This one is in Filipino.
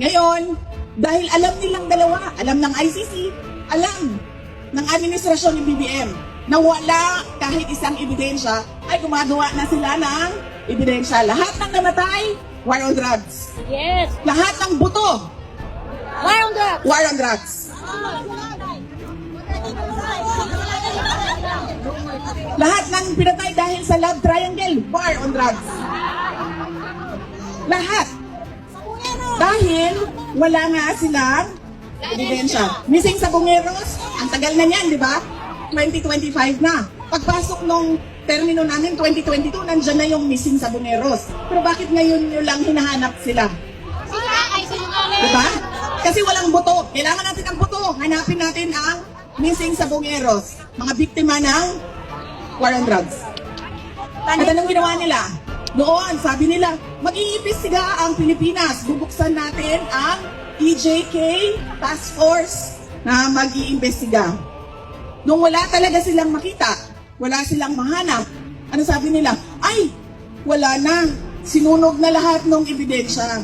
Ngayon, dahil alam nilang dalawa, alam ng ICC, alam ng administrasyon ng BBM na wala kahit isang ebidensya, ay gumagawa na sila ng ebidensya. Lahat ng namatay, war on drugs. Yes. Lahat ng buto, War on drugs. war on drugs. Lahat ng pinatay dahil sa love triangle, war on drugs. Lahat. Dahil wala nga silang ebidensya. Missing sa Bungeros, ang tagal na niyan, di ba? 2025 na. Pagpasok nung termino namin, 2022, nandyan na yung missing sa Bungeros. Pero bakit ngayon nyo lang hinahanap sila? Diba? Kasi walang buto. Kailangan natin ang buto. Hanapin natin ang missing sa Bungeros. Mga biktima ng war on drugs. At anong ginawa nila? Noon, sabi nila, mag-iimbestiga ang Pilipinas. Bubuksan natin ang EJK Task Force na mag-iimbestiga. Nung wala talaga silang makita, wala silang mahanap, ano sabi nila? Ay, wala na. Sinunog na lahat ng ebidensya.